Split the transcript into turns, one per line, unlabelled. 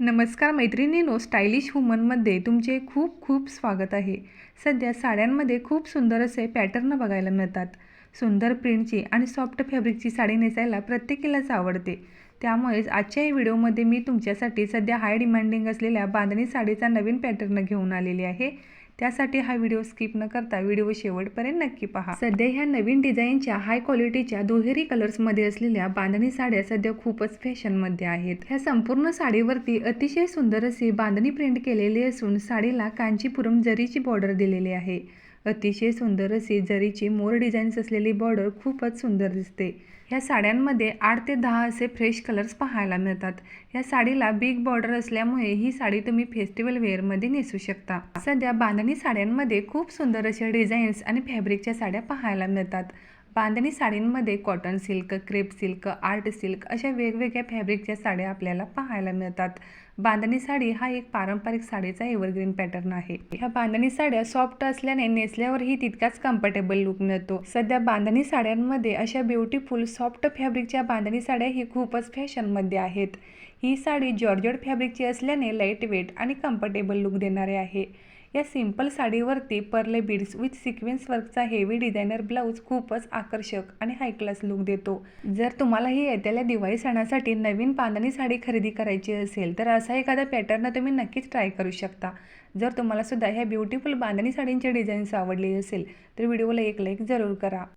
नमस्कार मैत्रिणीनो स्टायलिश वुमनमध्ये तुमचे खूप खूप स्वागत आहे. सध्या साड्यांमध्ये खूप सुंदर असे पॅटर्न बघायला मिळतात. सुंदर प्रिंटची आणि सॉफ्ट फॅब्रिकची साडी नेसायला प्रत्येकीलाच आवडते. त्यामुळेच आजच्या या व्हिडिओमध्ये मी तुमच्यासाठी सध्या हाय डिमांडिंग असलेल्या बांधणी साडीचा नवीन पॅटर्न घेऊन आलेली आहे. त्यासाठी हा व्हिडिओ स्किप न करता व्हिडिओ शेवटपर्यंत नक्की पहा. सध्या ह्या नवीन डिझाईनच्या हाय क्वालिटीच्या दुहेरी कलर्समध्ये असलेल्या बांधणी साड्या सध्या खूपच फॅशनमध्ये आहेत. ह्या संपूर्ण साडीवरती अतिशय सुंदर अशी बांधणी प्रिंट केलेली असून साडीला कांचीपुरम जरीची बॉर्डर दिलेली आहे. अतिशय सुंदर अशी जरीची मोर डिझाईन्स असलेली बॉर्डर खूपच सुंदर दिसते. ह्या साड्यांमध्ये आठ ते दहा असे फ्रेश कलर्स पाहायला मिळतात. या साडीला बिग बॉर्डर असल्यामुळे ही साडी तुम्ही फेस्टिवल वेअरमध्ये नेसू शकता. सध्या बांधणी साड्यांमध्ये खूप सुंदर अशा डिझाईन्स आणि फॅब्रिकच्या साड्या पाहायला मिळतात. Bandhani साडींमध्ये cotton silk crepe silk art silk अशा वेगवेगळ्या फॅब्रिकच्या साड्या आपल्याला पाहायला मिळतात. बांधणी साडी हा एक पारंपरिक साडीचा एव्हरग्रीन पॅटर्न आहे. ह्या बांधणी साड्या सॉफ्ट असल्याने नेसल्यावरही तितकाच कम्फर्टेबल लुक मिळतो. सध्या बांधणी साड्यांमध्ये अशा ब्युटिफुल सॉफ्ट फॅब्रिकच्या बांधणी साड्या ही खूपच फॅशनमध्ये आहेत. ही साडी जॉर्जट फॅब्रिकची असल्याने लाइट वेट आणि कम्फर्टेबल लुक देणारे आहे. या सिंपल साडीवरती पर्ले बीड्स विथ सिक्वेन्स वर्कचा हेवी डिझायनर ब्लाऊज खूपच आकर्षक आणि हाय क्लास लुक देतो. जर तुम्हालाही येत्याला दिवाळी सणासाठी नवीन बांधणी साडी खरेदी करायची असेल तर असा एखादा पॅटर्न तुम्ही नक्कीच ट्राय करू शकता. जर तुम्हाला सुद्धा ह्या ब्युटिफुल बांधणी साडींचे डिझाईन्स आवडली असेल तर व्हिडिओला एक लाईक जरूर करा.